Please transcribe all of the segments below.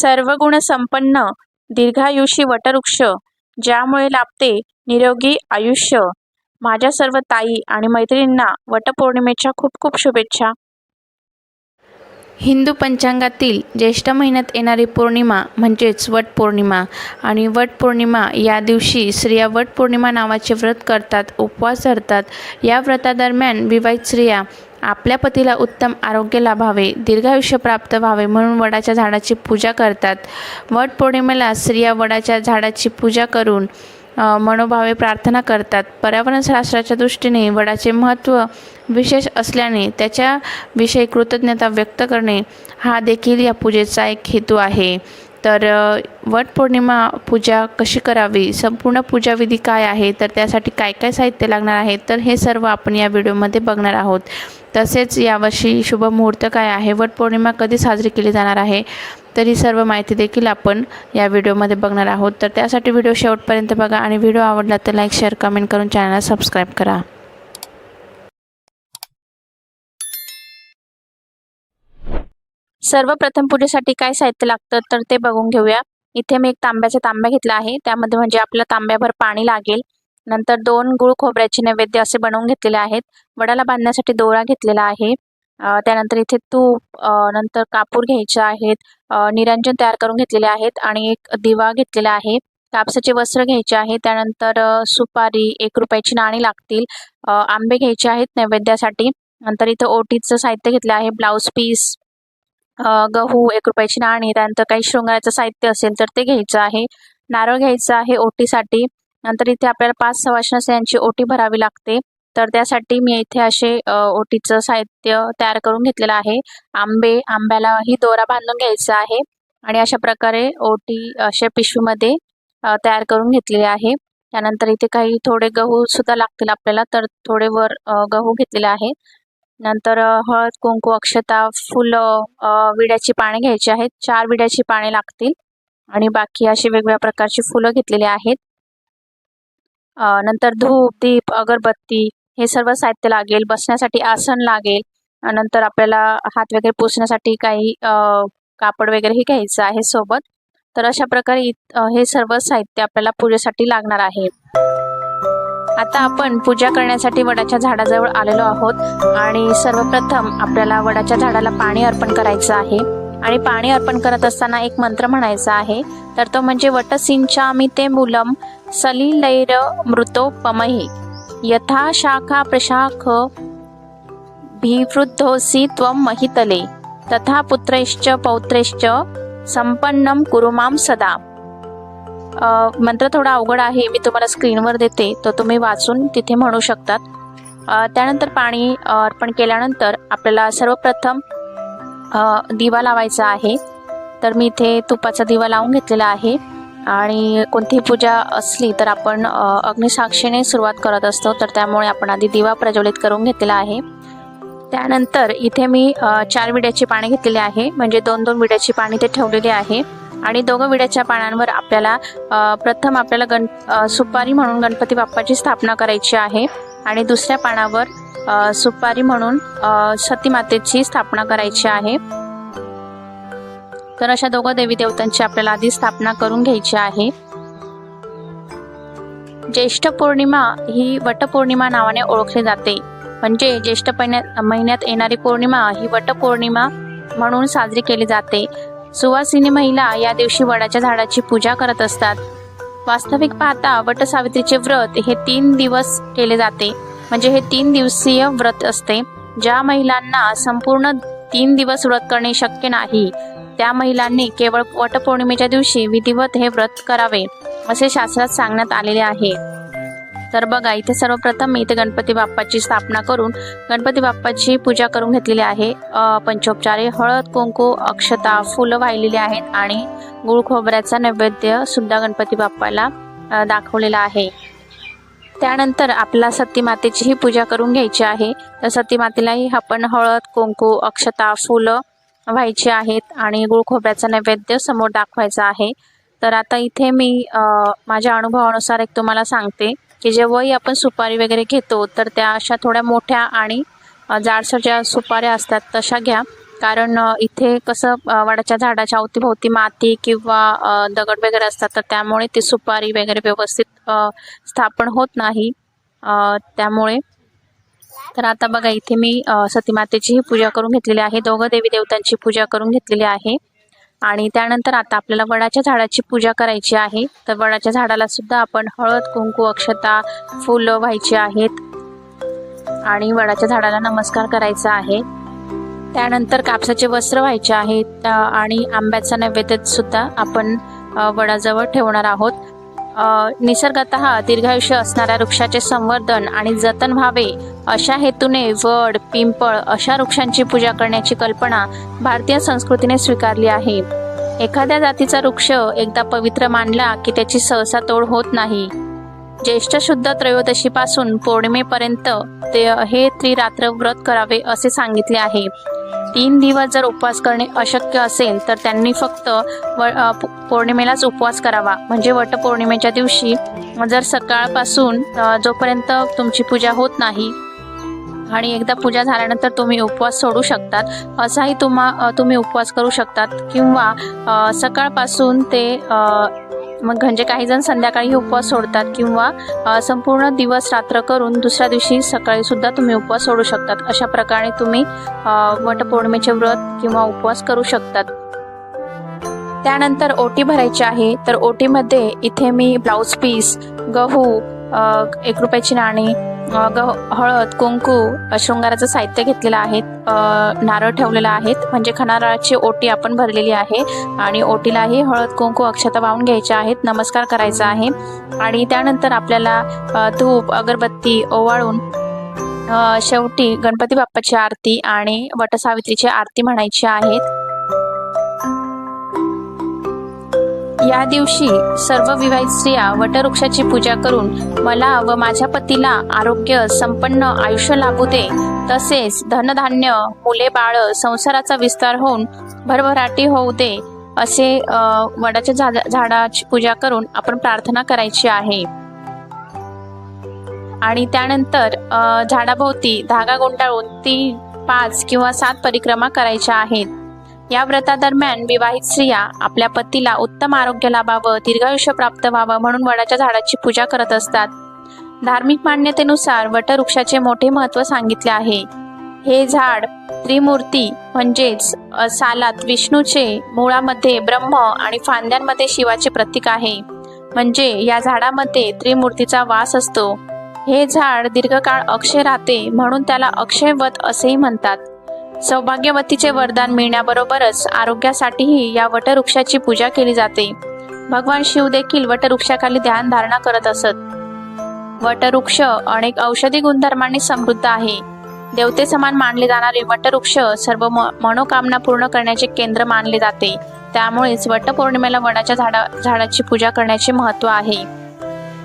सर्व संपन्न दीर्घायुषी वटवृक्ष ज्यामुळे लाभते निरोगी आयुष्य. माझ्या सर्व ताई आणि मैत्रिणींना वटपौर्णिमेच्या खूप खूप शुभेच्छा. हिंदू पंचांगातील ज्येष्ठ महिन्यात येणारी पौर्णिमा म्हणजेच वटपौर्णिमा आणि वटपौर्णिमा या दिवशी स्त्रिया वटपौर्णिमा नावाचे व्रत करतात उपवास धरतात. या व्रतादरम्यान विवाहित स्त्रिया आपल्या पतीला उत्तम आरोग्य लाभावे दीर्घायुष्य प्राप्त व्हावे म्हणून वडाच्या झाडाची पूजा करतात. वट पौर्णिमेला स्त्रिया वडाच्या झाडाची पूजा करून मनोभावे प्रार्थना करतात. पर्यावरणशास्त्राच्या दृष्टीने वडाचे महत्त्व विशेष असल्याने त्याच्याविषयी कृतज्ञता व्यक्त करणे हा देखील या पूजेचा एक हेतू आहे. तर वटपौर्णिमा पूजा कशी करावी? संपूर्ण पूजाविधी काय आहे? तर त्यासाठी काय काय साहित्य लागणार आहे? तर हे सर्व आपण या व्हिडिओमध्ये बघणार आहोत. तसेच यावर्षी शुभ मुहूर्त काय आहे? वटपौर्णिमा कधी साजरी केली जाणार आहे? तर ही सर्व माहिती देखील आपण या व्हिडिओमध्ये बघणार आहोत. तर त्यासाठी व्हिडिओ शेवटपर्यंत बघा आणि व्हिडिओ आवडला तर लाईक शेअर कमेंट करून चॅनलला सबस्क्राईब करा. सर्वप्रथम पूजेसाठी काय साहित्य लागतं तर ते बघून घेऊया. इथे मी एक तांब्याचा तांब्या घेतला आहे. त्यामध्ये म्हणजे आपल्या तांब्याभर पाणी लागेल. नंतर दोन गुळ खोबऱ्याचे नैवेद्य असे बनवून घेतलेले आहेत. वडाला बांधण्यासाठी दोरा घेतलेला आहे. त्यानंतर इथे तूप नंतर कापूर घ्यायचे आहेत. निरंजन तयार करून घेतलेले आहेत आणि एक दिवा घेतलेला आहे. कापसाचे वस्त्र घ्यायचे आहे. त्यानंतर सुपारी एक रुपयाची नाणी लागतील. आंबे घ्यायचे आहेत नैवेद्यासाठी. नंतर इथं ओटीचं साहित्य घेतलं आहे. ब्लाऊज पीस गहू एक रुपयाची नाणी त्यानंतर काही शृंगाराचं साहित्य असेल तर ते घ्यायचं आहे. नारळ घ्यायचं आहे ओटीसाठी. नंतर इथे आपल्याला पाच सवाशण यांची ओटी भरावी लागते. तर त्यासाठी मी इथे असे ओटीचं साहित्य तयार करून घेतलेलं आहे. आंबे आंब्यालाही दोरा बांधून घ्यायचा आहे. आणि अशा प्रकारे ओटी अशा पिशवीमध्ये तयार करून घेतलेली आहे. त्यानंतर इथे काही थोडे गहू सुद्धा लागतील आपल्याला. तर थोडे वर गहू घेतलेले आहे. नंतर हळद कुंकू अक्षता फुलं विड्याची पाने घ्यायची आहेत. चार विड्याची पाने लागतील. आणि बाकी अशी वेगवेगळ्या प्रकारची फुलं घेतलेली आहेत. नंतर धूप दीप अगरबत्ती हे सर्व साहित्य लागेल. बसण्यासाठी आसन लागेल. नंतर आपल्याला हात वगैरे पुसण्यासाठी काही अ, कापड वगैरेही घ्यायचं आहे सोबत. तर अशा प्रकारे हे सर्व साहित्य आपल्याला पूजेसाठी लागणार आहे. आता आपण पूजा करण्यासाठी वडाच्या झाडाजवळ आलेलो आहोत आणि सर्वप्रथम आपल्याला वडाच्या झाडाला पाणी अर्पण करायचं आहे. आणि पाणी अर्पण करत असताना एक मंत्र म्हणायचा आहे. तर तो म्हणजे वटसिंचामी ते मुलम सलिलैर मृतोपमहे. यथा शाखा प्रशाख भिवृद्धोसी त्वं महितले. तथा पुत्रैश्च पौत्रैश्च संपन्नम कुरुमाम सदा. मंत्र थोडा अवघड आहे मी तुम्हाला स्क्रीनवर देते तर तुम्ही वाचून तिथे म्हणू शकतात. त्यानंतर पाणी अर्पण केल्यानंतर आपल्याला सर्वप्रथम दिवा लावायचा आहे. तर मी इथे तुपाचा दिवा लावून घेतलेला आहे. आणि कोणतीही पूजा असली तर आपण अग्निसाक्षीने सुरुवात करत असतो तर त्यामुळे आपण आधी दिवा प्रज्वलित करून घेतलेला आहे. त्यानंतर इथे मी चार विड्याची पाने घेतलेली आहे. म्हणजे दोन दोन विड्याची पाणी ते ठेवलेली आहे. आणि दोघं विड्याच्या पानांवर आपल्याला प्रथम आपल्याला गण सुपारी म्हणून गणपती बाप्पाची स्थापना करायची आहे. आणि दुसऱ्या पानावर सुपारी म्हणून सती मातेची स्थापना करायची आहे. तर अशा दोघं देवी देवतांची आपल्याला आधी स्थापना करून घ्यायची आहे. ज्येष्ठ पौर्णिमा ही वटपौर्णिमा नावाने ओळखली जाते. म्हणजे ज्येष्ठ महिन्यात येणारी पौर्णिमा ही वटपौर्णिमा म्हणून साजरी केली जाते. सुवासिनी महिला या दिवशी वडाच्या झाडाची पूजा करत असतात. वास्तविक पाहता वटसावित्रीचे व्रत हे तीन दिवस केले जाते. म्हणजे हे तीन दिवसीय व्रत असते. ज्या महिलांना संपूर्ण तीन दिवस व्रत करणे शक्य नाही त्या महिलांनी केवळ वटपौर्णिमेच्या दिवशी विधिवत हे व्रत करावे असे शास्त्रात सांगण्यात आलेले आहे. तर बघा इथे सर्वप्रथम मी इथे गणपती बाप्पाची स्थापना करून गणपती बाप्पाची पूजा करून घेतलेली आहे. पंचोपचारे हळद कुंकू अक्षता फुलं वाहिलेली आहेत आणि गुळ खोबऱ्याचा नैवेद्य सुद्धा गणपती बाप्पाला दाखवलेला आहे. त्यानंतर आपला सती मातेचीही पूजा करून घ्यायची आहे. तर सती मातेलाही आपण हळद कुंकू अक्षता फुलं व्हायची आहेत आणि गुळ खोबऱ्याचा नैवेद्य समोर दाखवायचा आहे. तर आता इथे मी माझ्या अनुभवानुसार एक तुम्हाला सांगते. की जेव्हाही आपण सुपारी वगैरे घेतो तर त्या अशा थोड्या मोठ्या आणि जाडसर ज्या सुपाऱ्या असतात तशा घ्या. कारण इथे कसं वडाच्या झाडाच्या अवतीभोवती माती किंवा दगड वगैरे असतात तर त्यामुळे ती सुपारी वगैरे व्यवस्थित स्थापन होत नाही. त्यामुळे. तर आता बघा इथे मी अ, सतीमातेचीही पूजा करून घेतलेली आहे. दोघं देवी देवतांची पूजा करून घेतलेली आहे. आणि त्यानंतर आता आपल्याला वडाच्या झाडाची पूजा करायची आहे. तर वडाच्या झाडाला सुद्धा आपण हळद कुंकू अक्षता फुलं व्हायची आहेत. आणि वडाच्या झाडाला नमस्कार करायचा आहे. त्यानंतर कापसाचे वस्त्र व्हायचे आहेत. आणि आंब्याचा नैवेद्य सुद्धा आपण वडाजवळ ठेवणार आहोत. निसर्गत दीर्घायुष्य असणाऱ्या वृक्षाचे संवर्धन आणि जतन व्हावे अशा हेतूने वड पिंपळ अशा वृक्षांची पूजा करण्याची कल्पना भारतीय संस्कृतीने स्वीकारली आहे. एखाद्या जातीचा वृक्ष एकदा पवित्र मानला की त्याची सहसा तोड होत नाही. ज्येष्ठ शुद्ध त्रयोदशीपासून पौर्णिमेपर्यंत ते हे त्रिरात्र व्रत करावे असे सांगितले आहे. तीन दिवस जर उपवास करणे अशक्य असेल तर त्यांनी फक्त व पौर्णिमेलाच उपवास करावा. म्हणजे वटपौर्णिमेच्या दिवशी जर सकाळपासून जोपर्यंत तुमची पूजा होत नाही आणि एकदा पूजा झाल्यानंतर तुम्ही उपवास सोडू शकतात असाही तुम्हा तुम्ही उपवास करू शकतात. किंवा सकाळपासून ते मग म्हणजे काही जण संध्याकाळी उपवास सोडतात किंवा संपूर्ण दिवस रात्र करून दुसऱ्या दिवशी सकाळी सुद्धा तुम्ही उपवास सोडू शकतात. अशा प्रकारे तुम्ही वटपौर्णिमेचे व्रत किंवा उपवास करू शकतात. त्यानंतर ओटी भरायची आहे. तर ओटीमध्ये इथे मी ब्लाऊज पीस गहू एक रुपयाची नाणी हळद कुंकू शृंगाराचं साहित्य घेतलेलं आहे नारळ ठेवलेलं आहेत. म्हणजे खणाराची ओटी आपण भरलेली आहे. आणि ओटीलाही हळद कुंकू अक्षता वाहून घ्यायच्या आहेत. नमस्कार करायचा आहे. आणि त्यानंतर आपल्याला धूप अगरबत्ती ओवाळून शेवटी गणपती बाप्पाची आरती आणि वटसावित्रीची आरती म्हणायची आहेत या दिवशी सर्व विवाहित स्त्रिया वटवृक्षाची पूजा करून मला व माझ्या पतीला आरोग्य संपन्न आयुष्य लाभू दे. तसेच धनधान्य मुले बाळ संसाराचा विस्तार होऊन भरभराटी होऊ दे असे वडाच्या झाडा झाडाची पूजा करून आपण प्रार्थना करायची आहे. आणि त्यानंतर झाडाभोवती धागा गुंडाळून ती पाच किंवा सात परिक्रमा करायच्या आहेत. या व्रतादरम्यान विवाहित स्त्रिया आपल्या पतीला उत्तम आरोग्य लाभावं दीर्घायुष्य प्राप्त व्हावं म्हणून वडाच्या झाडाची पूजा करत असतात. धार्मिक मान्यतेनुसार वटवृक्षाचे मोठे महत्त्व सांगितले आहे. हे झाड त्रिमूर्ती म्हणजेच सालात विष्णूचे मुळामध्ये ब्रह्म आणि फांद्यांमध्ये शिवाचे प्रतीक आहे. म्हणजे या झाडामध्ये त्रिमूर्तीचा वास असतो. हे झाड दीर्घकाळ अक्षय राहते म्हणून त्याला अक्षयवत असेही म्हणतात. सौभाग्यवतीचे वरदान मिळण्याबरोबरच आरोग्यासाठीही या वटवृक्षाची पूजा केली जाते. भगवान शिव देखील वटवृक्षाखाली ध्यान धारणा करत असत. वटवृक्ष अनेक औषधी गुणधर्मांनी समृद्ध आहे. देवते समान मानले जाणारे वटवृक्ष सर्व म- मनोकामना पूर्ण करण्याचे केंद्र मानले जाते. त्यामुळेच वटपौर्णिमेला वडाच्या झाडा झाडाची पूजा करण्याचे महत्त्व आहे.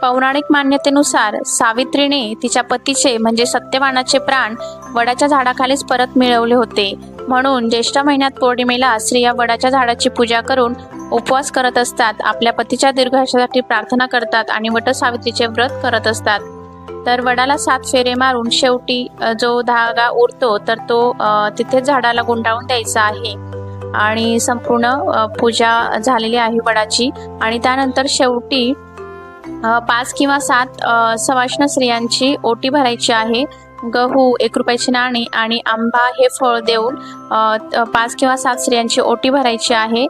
पौराणिक मान्यतेनुसार सावित्रीने तिच्या पतीचे म्हणजे सत्यवानाचे प्राण वडाच्या झाडाखालीच परत मिळवले होते. म्हणून ज्येष्ठ महिन्यात पौर्णिमेला स्त्रिया वडाच्या झाडाची पूजा करून उपवास करत असतात. आपल्या पतीच्या दीर्घायुष्यासाठी प्रार्थना करतात आणि वट सावित्रीचे व्रत करत असतात. तर वडाला सात फेरे मारून शेवटी जो धागा उरतो तर तो तिथेच झाडाला गुंडाळून द्यायचा आहे. आणि संपूर्ण पूजा झालेली आहे वडाची. आणि त्यानंतर शेवटी पाच किंवा सात सवाष्ण स्त्रियांची ओटी भरायची आहे. गहू एक रुपयाची नाणी आणि आंबा हे फळ देऊन पाच किंवा सात स्त्रियांची ओटी भरायची आहे.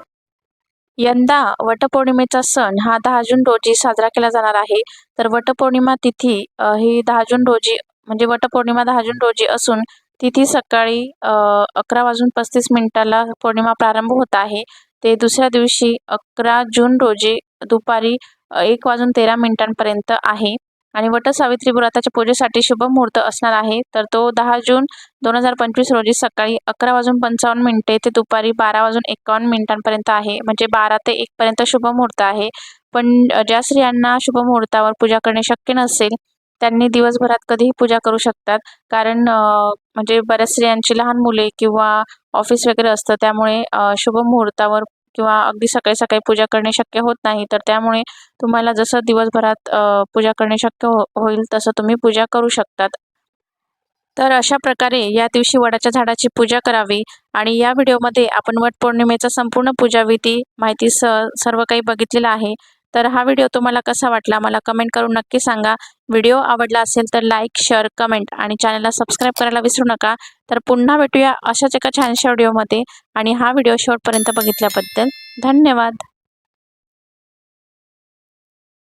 यंदा वटपौर्णिमेचा सण हा दहा जून रोजी साजरा केला जाणार आहे. तर वटपौर्णिमा तिथी ही दहा जून रोजी म्हणजे वटपौर्णिमा दहा जून रोजी असून तिथी सकाळी अकरा वाजून पस्तीस मिनिटाला पौर्णिमा प्रारंभ होत आहे. ते दुसऱ्या दिवशी अकरा जून रोजी दुपारी एक वाजून तेरा मिनिटांपर्यंत आहे. आणि वटसावित्री व्रताच्या पूजेसाठी शुभ मुहूर्त असणार आहे. तर तो दहा जून दोन हजार पंचवीस रोजी सकाळी अकरा वाजून पंचावन्न मिनिटे ते दुपारी बारा वाजून एकावन्न मिनिटांपर्यंत आहे. म्हणजे बारा ते एकपर्यंत शुभ मुहूर्त आहे. पण ज्या स्त्रियांना शुभ मुहूर्तावर पूजा करणे शक्य नसेल त्यांनी दिवसभरात कधीही पूजा करू शकतात. कारण म्हणजे बऱ्याच स्त्रियांची लहान मुले किंवा ऑफिस वगैरे असतं त्यामुळे शुभ मुहूर्तावर किंवा अगदी सकाळी सकाळी पूजा करणे शक्य होत नाही तर त्यामुळे तुम्हाला जसं दिवसभरात पूजा करणे शक्य हो होईल तसं तुम्ही पूजा करू शकतात. तर अशा प्रकारे या दिवशी वडाच्या झाडाची पूजा करावी आणि या व्हिडिओमध्ये आपण वटपौर्णिमेचा संपूर्ण पूजाविधी माहिती स सर्व काही बघितलेलं आहे. तर हा व्हिडिओ तुम्हाला कसा वाटला मला कमेंट करून नक्की सांगा. व्हिडिओ आवडला असेल तर लाईक शेअर कमेंट आणि चॅनलला सबस्क्राईब करायला विसरू नका. तर पुन्हा भेटूया अशाच एका छानशा व्हिडिओमध्ये आणि हा व्हिडिओ शेवटपर्यंत बघितल्याबद्दल धन्यवाद.